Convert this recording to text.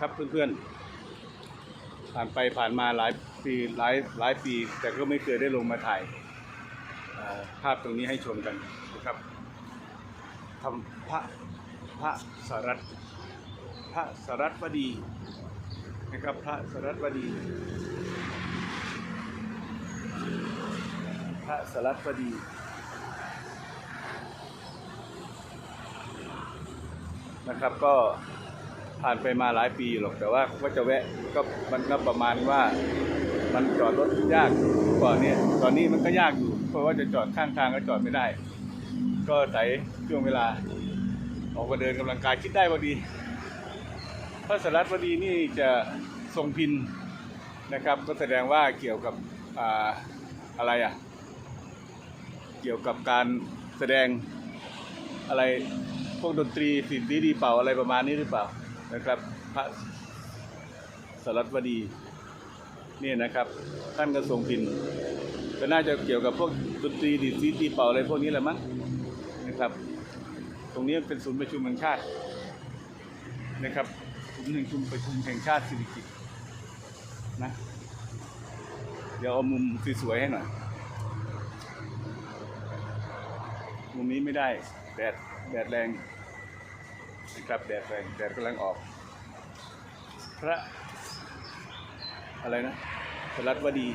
ครับเพื่อนๆ ผ่านไปผ่านมาหลายปีหลายหลายปี แต่ก็ไม่เคยได้ลงมาถ่ายภาพตรงนี้ให้ชมกันนะครับทำพระพระสารัตพระสารัตวดีนะครับพระสารัตวดี พระสารัตวดีนะครับก็ ผ่านไปมาหลายปีหรอกแต่ว่าว่าจะแวะก็มันก็ประมาณว่า มันจอดรถยากกว่าเนี่ยตอนนี้มันก็ยากอยู่เพราะว่าจะจอดข้างทางก็จอดไม่ได้ ก็ใส่ช่วงเวลา ออกมาเดินกำลังกายคิดได้พอดีพระสรัตวดีนี่จะทรงพินนะครับ ก็แสดงว่าเกี่ยวกับอ่าอะไรอะเกี่ยวกับการแสดงอะไรพวกดนตรีสินดีดีเป่าอะไรประมาณนี้หรือเปล่า นะครับ พระสรัตวดีนี่นะครับ ท่านก็ทรงพินก็น่าจะเกี่ยวกับพวกดนตรีดีดซีดีเป่าอะไรพวกนี้แหละมั้งนะครับ ตรงนี้เป็นศูนย์ประชุมแห่งชาตินะครับศูนย์หนึ่งชุมประชุมแห่งชาติสิริกิตนะเดี๋ยวเอามุมสวยๆให้หน่อยมุมนี้ไม่ได้แดดแดดแรง นะครับแดดแรงแดดกำลังออก พระ อะไรนะสรัตวดี